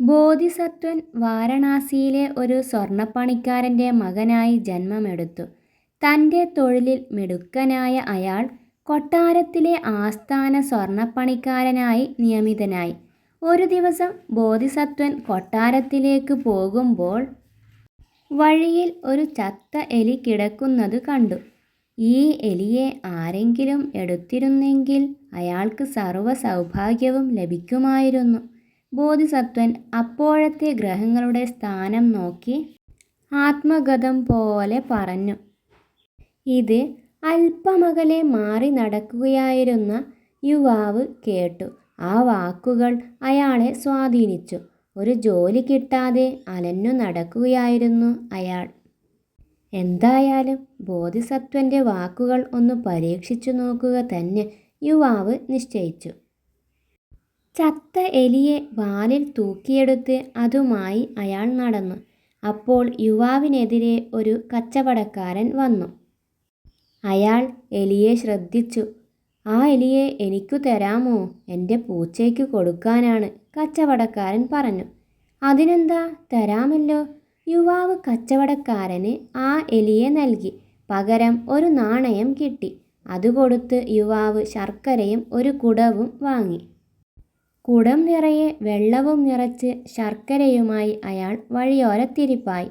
ബോധിസത്വൻ വാരണാസിയിലെ ഒരു സ്വർണപ്പണിക്കാരന്റെ മകനായി ജന്മമെടുത്തു. തന്റെ തൊഴിലിൽ മിടുക്കനായ അയാൾ കൊട്ടാരത്തിലെ ആസ്ഥാന സ്വർണപ്പണിക്കാരനായി നിയമിതനായി. ഒരു ദിവസം ബോധിസത്വൻ കൊട്ടാരത്തിലേക്ക് പോകുമ്പോൾ വഴിയിൽ ഒരു ചത്ത എലി കിടക്കുന്നത് കണ്ടു. ഈ എലിയെ ആരെങ്കിലും എടുത്തിരുന്നെങ്കിൽ അയാൾക്ക് സർവ സൗഭാഗ്യവും ലഭിക്കുമായിരുന്നു. ബോധിസത്വൻ അപ്പോഴത്തെ ഗ്രഹങ്ങളുടെ സ്ഥാനം നോക്കി ആത്മഗതം പോലെ പറഞ്ഞു. ഇത് അല്പമകലെ മാറി നടക്കുകയായിരുന്ന യുവാവ് കേട്ടു. ആ വാക്കുകൾ അയാളെ സ്വാധീനിച്ചു. ഒരു ജോലി കിട്ടാതെ അലഞ്ഞു നടക്കുകയായിരുന്നു അയാൾ. എന്തായാലും ബോധിസത്വന്റെ വാക്കുകൾ ഒന്ന് പരീക്ഷിച്ചു നോക്കുക തന്നെ യുവാവ് നിശ്ചയിച്ചു. ചത്ത എലിയെ വാലിൽ തൂക്കിയെടുത്ത് അതുമായി അയാൾ നടന്നു. അപ്പോൾ യുവാവിനെതിരെ ഒരു കച്ചവടക്കാരൻ വന്നു. അയാൾ എലിയെ ശ്രദ്ധിച്ചു. "ആ എലിയെ എനിക്കു തരാമോ? എന്റെ പൂച്ചയ്ക്ക് കൊടുക്കാനാണ്. " കച്ചവടക്കാരൻ പറഞ്ഞു. "അതിനെന്താ, തരാമല്ലോ. " യുവാവ് കച്ചവടക്കാരന് ആ എലിയെ നൽകി. പകരം ഒരു നാണയം കിട്ടി. അത് കൊടുത്ത് യുവാവ് ശർക്കരയും ഒരു കുടവും വാങ്ങി. കുടം നിറയെ വെള്ളവും നിറച്ച് ശർക്കരയുമായി അയാൾ വഴിയോരത്തിരിപ്പായി.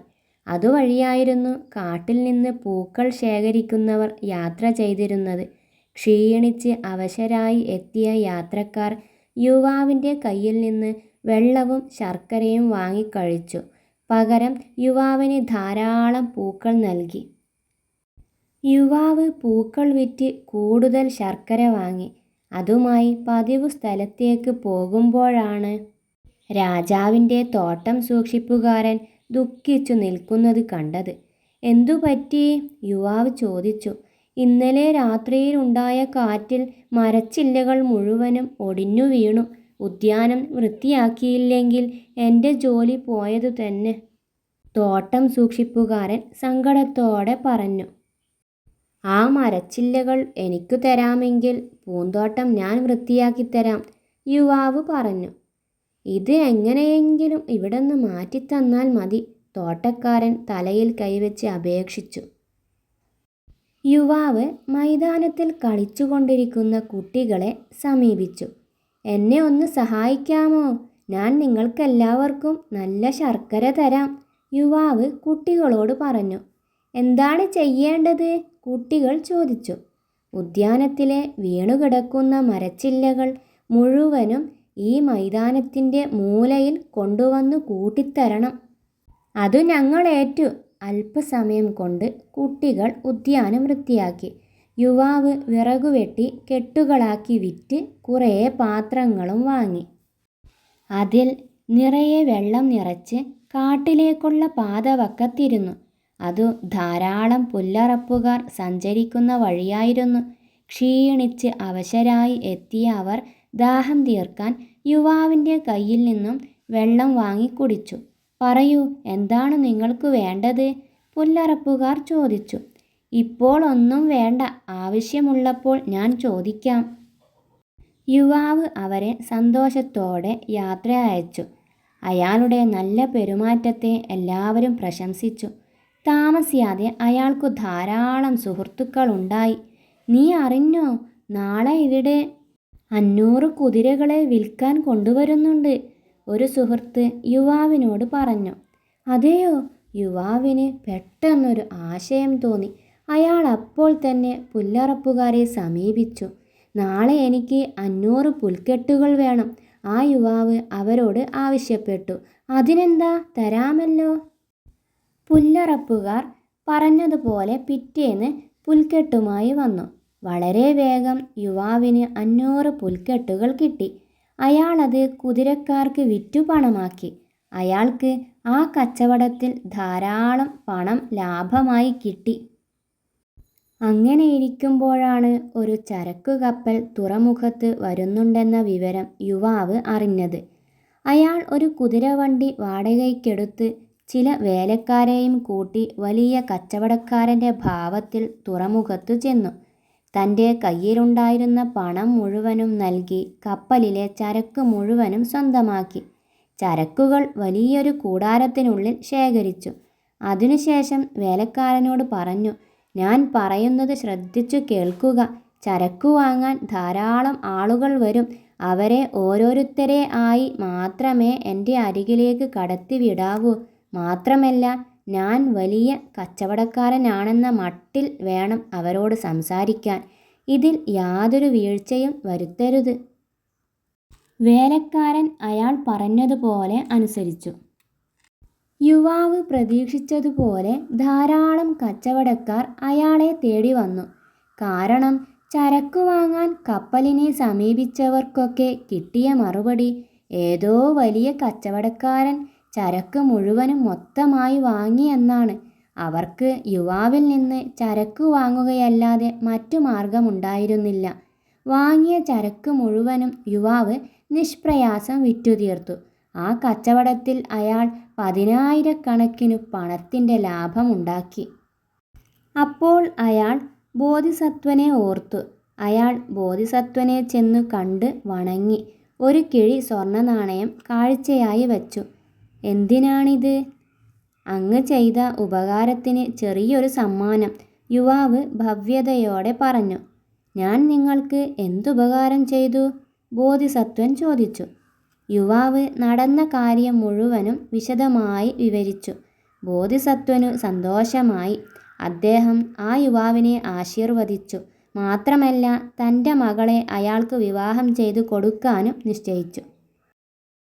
അതുവഴിയായിരുന്നു കാട്ടിൽ നിന്ന് പൂക്കൾ ശേഖരിക്കുന്നവർ യാത്ര ചെയ്തിരുന്നത്. ക്ഷീണിച്ച് അവശരായി എത്തിയ യാത്രക്കാർ യുവാവിന്റെ കയ്യിൽ നിന്ന് വെള്ളവും ശർക്കരയും വാങ്ങിക്കഴിച്ചു. പകരം യുവാവിന് ധാരാളം പൂക്കൾ നൽകി. യുവാവ് പൂക്കൾ വിറ്റ് കൂടുതൽ ശർക്കര വാങ്ങി. അതുമായി പതിവ് സ്ഥലത്തേക്ക് പോകുമ്പോഴാണ് രാജാവിന്റെ തോട്ടം സൂക്ഷിപ്പുകാരൻ ദുഃഖിച്ചു നിൽക്കുന്നത് കണ്ടത്. "എന്തു പറ്റി? " യുവാവ് ചോദിച്ചു. "ഇന്നലെ രാത്രിയിലുണ്ടായ കാറ്റിൽ മരച്ചില്ലകൾ മുഴുവനും ഒടിഞ്ഞു വീണു. ഉദ്യാനം വൃത്തിയാക്കിയില്ലെങ്കിൽ എന്റെ ജോലി പോയതു തന്നെ. " തോട്ടം സൂക്ഷിപ്പുകാരൻ സങ്കടത്തോടെ പറഞ്ഞു. "ആ മരച്ചില്ലകൾ എനിക്ക് തരാമെങ്കിൽ പൂന്തോട്ടം ഞാൻ വൃത്തിയാക്കിത്തരാം. " യുവാവ് പറഞ്ഞു. "ഇത് എങ്ങനെയെങ്കിലും ഇവിടുന്ന് മാറ്റിത്തന്നാൽ മതി. " തോട്ടക്കാരൻ തലയിൽ കൈവച്ച് അപേക്ഷിച്ചു. യുവാവ് മൈതാനത്തിൽ കളിച്ചുകൊണ്ടിരിക്കുന്ന കുട്ടികളെ സമീപിച്ചു. "എന്നെ ഒന്ന് സഹായിക്കാമോ? ഞാൻ നിങ്ങൾക്കെല്ലാവർക്കും നല്ല ശർക്കര തരാം. " യുവാവ് കുട്ടികളോട് പറഞ്ഞു. "എന്താണ് ചെയ്യേണ്ടത്? " കുട്ടികൾ ചോദിച്ചു. "ഉദ്യാനത്തിലെ വീണുകിടക്കുന്ന മരച്ചില്ലകൾ മുഴുവനും ഈ മൈതാനത്തിന്റെ മൂലയിൽ കൊണ്ടുവന്നു കൂട്ടിത്തരണം. " "അതു ഞങ്ങളേറ്റു. " അല്പസമയം കൊണ്ട് കുട്ടികൾ ഉദ്യാനം വൃത്തിയാക്കി. യുവാവ് വിറകുവെട്ടി കെട്ടുകളാക്കി വിറ്റ് കുറേ പാത്രങ്ങളും വാങ്ങി. അതിൽ നിറയെ വെള്ളം നിറച്ച് കാട്ടിലേക്കുള്ള പാത വക്കത്തിരുന്നു. അതു ധാരാളം പുല്ലറപ്പുകാർ സഞ്ചരിക്കുന്ന വഴിയായിരുന്നു. ക്ഷീണിച്ച് അവശരായി എത്തിയ അവർ ദാഹം തീർക്കാൻ യുവാവിന്റെ കയ്യിൽ നിന്നും വെള്ളം വാങ്ങിക്കുടിച്ചു. "പറയൂ, എന്താണ് നിങ്ങൾക്ക് വേണ്ടത്? " പുല്ലറപ്പുകാർ ചോദിച്ചു. "ഇപ്പോൾ ഒന്നും വേണ്ട. ആവശ്യമുള്ളപ്പോൾ ഞാൻ ചോദിക്കാം. " യുവാവ് അവരെ സന്തോഷത്തോടെ യാത്ര അയച്ചു. അയാളുടെ നല്ല പെരുമാറ്റത്തെ എല്ലാവരും പ്രശംസിച്ചു. താമസിയാതെ അയാൾക്കു ധാരാളം സുഹൃത്തുക്കളുണ്ടായി. "നീ അറിഞ്ഞോ, നാളെ ഇവിടെ അഞ്ഞൂറ് കുതിരകളെ വിൽക്കാൻ കൊണ്ടുവരുന്നുണ്ട്? " ഒരു സുഹൃത്ത് യുവാവിനോട് പറഞ്ഞു. "അതെയോ? " യുവാവിന് പെട്ടെന്നൊരു ആശയം തോന്നി. അയാൾ അപ്പോൾ തന്നെ പുല്ലറപ്പുകാരെ സമീപിച്ചു. "നാളെ എനിക്ക് അഞ്ഞൂറ് പുൽക്കെട്ടുകൾ വേണം. " ആ യുവാവ് അവരോട് ആവശ്യപ്പെട്ടു. "അതിനെന്താ, തരാമല്ലോ. " പുല്ലറുപ്പുകാർ പറഞ്ഞതുപോലെ പിറ്റേന്ന് പുൽക്കെട്ടുമായി വന്നു. വളരെ വേഗം യുവാവിന് അഞ്ഞൂറ് പുൽക്കെട്ടുകൾ കിട്ടി. അയാളത് കുതിരക്കാർക്ക് വിറ്റു പണമാക്കി. അയാൾക്ക് ആ കച്ചവടത്തിൽ ധാരാളം പണം ലാഭമായി കിട്ടി. അങ്ങനെയിരിക്കുമ്പോഴാണ് ഒരു ചരക്കുകപ്പൽ തുറമുഖത്ത് വരുന്നുണ്ടെന്ന വിവരം യുവാവ് അറിഞ്ഞത്. അയാൾ ഒരു കുതിരവണ്ടി വാടകയ്ക്കെടുത്ത് ചില വേലക്കാരെയും കൂട്ടി വലിയ കച്ചവടക്കാരന്റെ ഭാവത്തിൽ തുറമുഖത്തു ചെന്നു. തന്റെ കയ്യിലുണ്ടായിരുന്ന പണം മുഴുവനും നൽകി കപ്പലിലെ ചരക്ക് മുഴുവനും സ്വന്തമാക്കി. ചരക്കുകൾ വലിയൊരു കൂടാരത്തിനുള്ളിൽ ശേഖരിച്ചു. അതിനുശേഷം വേലക്കാരനോട് പറഞ്ഞു, ഞാൻ പറയുന്നത് ശ്രദ്ധിച്ചു കേൾക്കുക. ചരക്കു വാങ്ങാൻ ധാരാളം ആളുകൾ വരും. അവരെ ഓരോരുത്തരെ ആയി മാത്രമേ എന്റെ അരികിലേക്ക് കടത്തിവിടാവൂ. മാത്രമല്ല, ഞാൻ വലിയ കച്ചവടക്കാരനാണെന്ന മട്ടിൽ വേണം അവരോട് സംസാരിക്കാൻ. ഇതിൽ യാതൊരു വീഴ്ചയും വരുത്തരുത്. വേലക്കാരൻ അയാൾ പറഞ്ഞതുപോലെ അനുസരിച്ചു. യുവാവ് പ്രതീക്ഷിച്ചതുപോലെ ധാരാളം കച്ചവടക്കാർ അയാളെ തേടി വന്നു. കാരണം ചരക്കു വാങ്ങാൻ കപ്പലിനെ സമീപിച്ചവർക്കൊക്കെ കിട്ടിയ മറുപടി, ഏതോ വലിയ കച്ചവടക്കാരൻ ചരക്ക് മുഴുവനും മൊത്തമായി വാങ്ങി എന്നാണ്. അവർക്ക് യുവാവിൽ നിന്ന് ചരക്ക് വാങ്ങുകയല്ലാതെ മറ്റു മാർഗമുണ്ടായിരുന്നില്ല. വാങ്ങിയ ചരക്ക് മുഴുവനും യുവാവ് നിഷ്പ്രയാസം വിറ്റുതീർത്തു. ആ കച്ചവടത്തിൽ അയാൾ പതിനായിരക്കണക്കിനു പണത്തിന്റെ ലാഭമുണ്ടാക്കി. അപ്പോൾ അയാൾ ബോധിസത്വനെ ഓർത്തു. അയാൾ ബോധിസത്വനെ ചെന്നു കണ്ട് വണങ്ങി ഒരു കിഴി സ്വർണനാണയം കാഴ്ചയായി വച്ചു. എന്തിനാണിത്? അങ്ങ് ചെയ്ത ഉപകാരത്തിന് ചെറിയൊരു സമ്മാനം. യുവാവ് ഭവ്യതയോടെ പറഞ്ഞു. ഞാൻ നിങ്ങൾക്ക് എന്തുപകാരം ചെയ്തു? ബോധിസത്വൻ ചോദിച്ചു. യുവാവ് നടന്ന കാര്യം മുഴുവനും വിശദമായി വിവരിച്ചു. ബോധിസത്വനു സന്തോഷമായി. അദ്ദേഹം ആ യുവാവിനെ ആശീർവദിച്ചു. മാത്രമല്ല തന്റെ മകളെ അയാൾക്ക് വിവാഹം ചെയ്തു കൊടുക്കാനും നിശ്ചയിച്ചു.